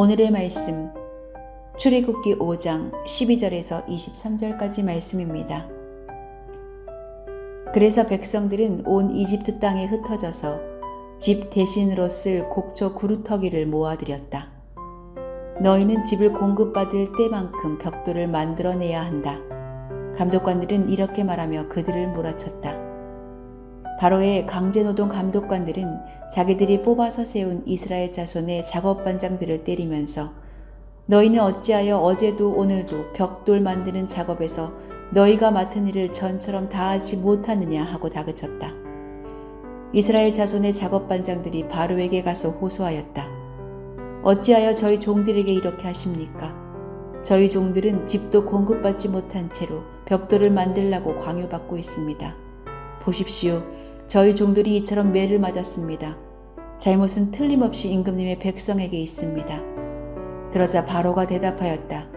오늘의 말씀 출애굽기 5장 12절에서 23절까지 말씀입니다. 그래서 백성들은 온 이집트 땅에 흩어져서 집 대신으로 쓸 곡조 구루터기를 모아들였다. 너희는 집을 공급받을 때만큼 벽돌을 만들어내야 한다. 감독관들은 이렇게 말하며 그들을 몰아쳤다. 바로의 강제노동 감독관들은 자기들이 뽑아서 세운 이스라엘 자손의 작업반장들을 때리면서 너희는 어찌하여 어제도 오늘도 벽돌 만드는 작업에서 너희가 맡은 일을 전처럼 다하지 못하느냐 하고 다그쳤다. 이스라엘 자손의 작업반장들이 바로에게 가서 호소하였다. 어찌하여 저희 종들에게 이렇게 하십니까? 저희 종들은 집도 공급받지 못한 채로 벽돌을 만들라고 광요받고 있습니다. 보십시오. 저희 종들이 이처럼 매를 맞았습니다. 잘못은 틀림없이 임금님의 백성에게 있습니다. 그러자 바로가 대답하였다.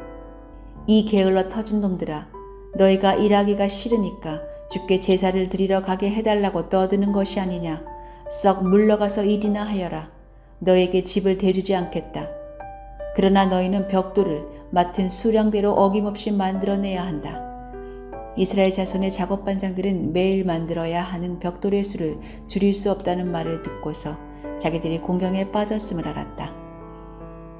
이 게을러 터진 놈들아, 너희가 일하기가 싫으니까 주께 제사를 드리러 가게 해달라고 떠드는 것이 아니냐. 썩 물러가서 일이나 하여라. 너에게 집을 대주지 않겠다. 그러나 너희는 벽돌을 맡은 수량대로 어김없이 만들어내야 한다. 이스라엘 자손의 작업반장들은 매일 만들어야 하는 벽돌의 수를 줄일 수 없다는 말을 듣고서 자기들이 공경에 빠졌음을 알았다.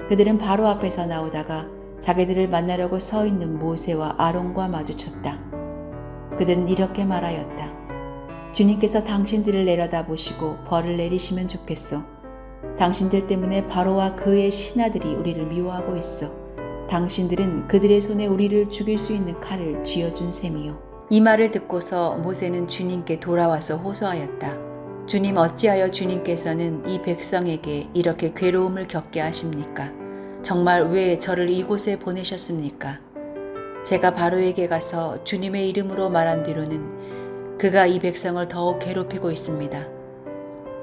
그들은 바로 앞에서 나오다가 자기들을 만나려고 서 있는 모세와 아론과 마주쳤다. 그들은 이렇게 말하였다. 주님께서 당신들을 내려다 보시고 벌을 내리시면 좋겠소. 당신들 때문에 바로와 그의 신하들이 우리를 미워하고 있어. 당신들은 그들의 손에 우리를 죽일 수 있는 칼을 쥐어준 셈이요. 이 말을 듣고서 모세는 주님께 돌아와서 호소하였다. 주님 어찌하여 주님께서는 이 백성에게 이렇게 괴로움을 겪게 하십니까? 정말 왜 저를 이곳에 보내셨습니까? 제가 바로에게 가서 주님의 이름으로 말한 뒤로는 그가 이 백성을 더욱 괴롭히고 있습니다.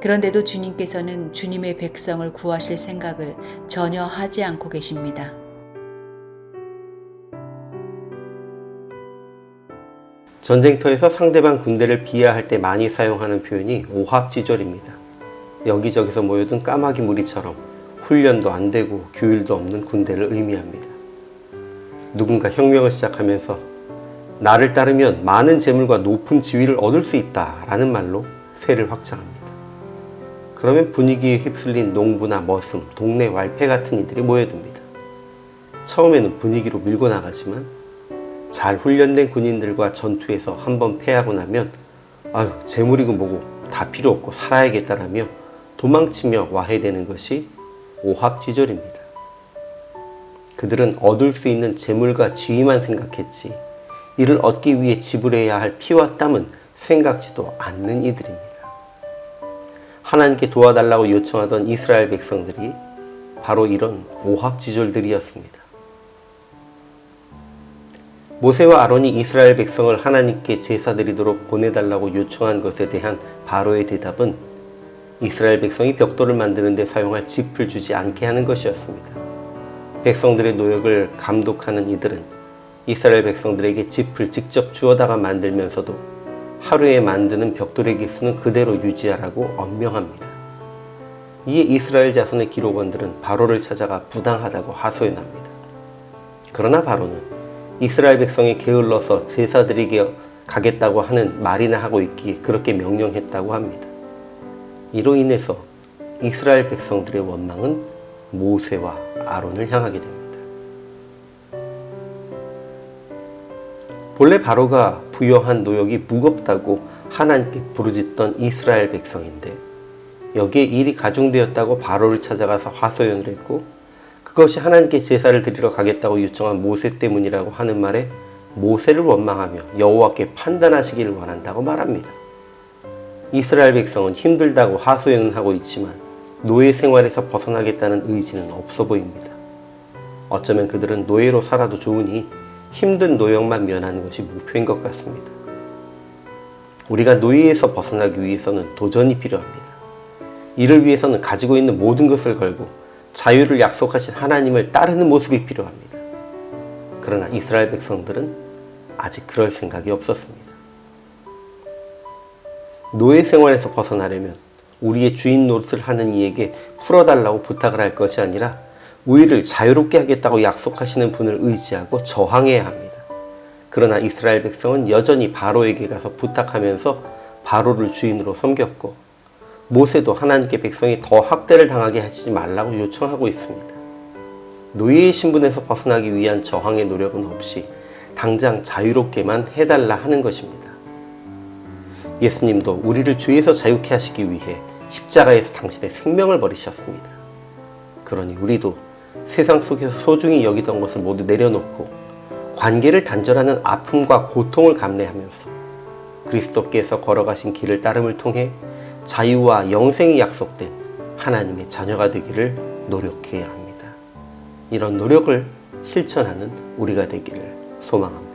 그런데도 주님께서는 주님의 백성을 구하실 생각을 전혀 하지 않고 계십니다. 전쟁터에서 상대방 군대를 비하할 때 많이 사용하는 표현이 오합지졸입니다. 여기저기서 모여든 까마귀 무리처럼 훈련도 안 되고 규율도 없는 군대를 의미합니다. 누군가 혁명을 시작하면서 나를 따르면 많은 재물과 높은 지위를 얻을 수 있다 라는 말로 세를 확장합니다. 그러면 분위기에 휩쓸린 농부나 머슴, 동네 말패 같은 이들이 모여듭니다. 처음에는 분위기로 밀고 나가지만 잘 훈련된 군인들과 전투에서 한번 패하고 나면 아유 재물이고 뭐고 다 필요 없고 살아야겠다라며 도망치며 와해되는 것이 오합지졸입니다. 그들은 얻을 수 있는 재물과 지위만 생각했지 이를 얻기 위해 지불해야 할 피와 땀은 생각지도 않는 이들입니다. 하나님께 도와달라고 요청하던 이스라엘 백성들이 바로 이런 오합지졸들이었습니다. 모세와 아론이 이스라엘 백성을 하나님께 제사 드리도록 보내달라고 요청한 것에 대한 바로의 대답은 이스라엘 백성이 벽돌을 만드는 데 사용할 짚을 주지 않게 하는 것이었습니다. 백성들의 노역을 감독하는 이들은 이스라엘 백성들에게 짚을 직접 주어다가 만들면서도 하루에 만드는 벽돌의 개수는 그대로 유지하라고 엄명합니다. 이에 이스라엘 자손의 기록원들은 바로를 찾아가 부당하다고 하소연합니다. 그러나 바로는 이스라엘 백성이 게을러서 제사 드리게 가겠다고 하는 말이나 하고 있기에 그렇게 명령했다고 합니다. 이로 인해서 이스라엘 백성들의 원망은 모세와 아론을 향하게 됩니다. 본래 바로가 부여한 노역이 무겁다고 하나님께 부르짖던 이스라엘 백성인데 여기에 일이 가중되었다고 바로를 찾아가서 하소연을 했고 그것이 하나님께 제사를 드리러 가겠다고 요청한 모세 때문이라고 하는 말에 모세를 원망하며 여호와께 판단하시기를 원한다고 말합니다. 이스라엘 백성은 힘들다고 하소연은 하고 있지만 노예 생활에서 벗어나겠다는 의지는 없어 보입니다. 어쩌면 그들은 노예로 살아도 좋으니 힘든 노역만 면하는 것이 목표인 것 같습니다. 우리가 노예에서 벗어나기 위해서는 도전이 필요합니다. 이를 위해서는 가지고 있는 모든 것을 걸고 자유를 약속하신 하나님을 따르는 모습이 필요합니다. 그러나 이스라엘 백성들은 아직 그럴 생각이 없었습니다. 노예 생활에서 벗어나려면 우리의 주인 노릇을 하는 이에게 풀어달라고 부탁을 할 것이 아니라 우리를 자유롭게 하겠다고 약속하시는 분을 의지하고 저항해야 합니다. 그러나 이스라엘 백성은 여전히 바로에게 가서 부탁하면서 바로를 주인으로 섬겼고 모세도 하나님께 백성이 더 학대를 당하게 하지 말라고 요청하고 있습니다. 노예의 신분에서 벗어나기 위한 저항의 노력은 없이 당장 자유롭게만 해달라 하는 것입니다. 예수님도 우리를 죄에서 자유케 하시기 위해 십자가에서 당신의 생명을 버리셨습니다. 그러니 우리도 세상 속에서 소중히 여기던 것을 모두 내려놓고 관계를 단절하는 아픔과 고통을 감내하면서 그리스도께서 걸어가신 길을 따름을 통해 자유와 영생이 약속된 하나님의 자녀가 되기를 노력해야 합니다. 이런 노력을 실천하는 우리가 되기를 소망합니다.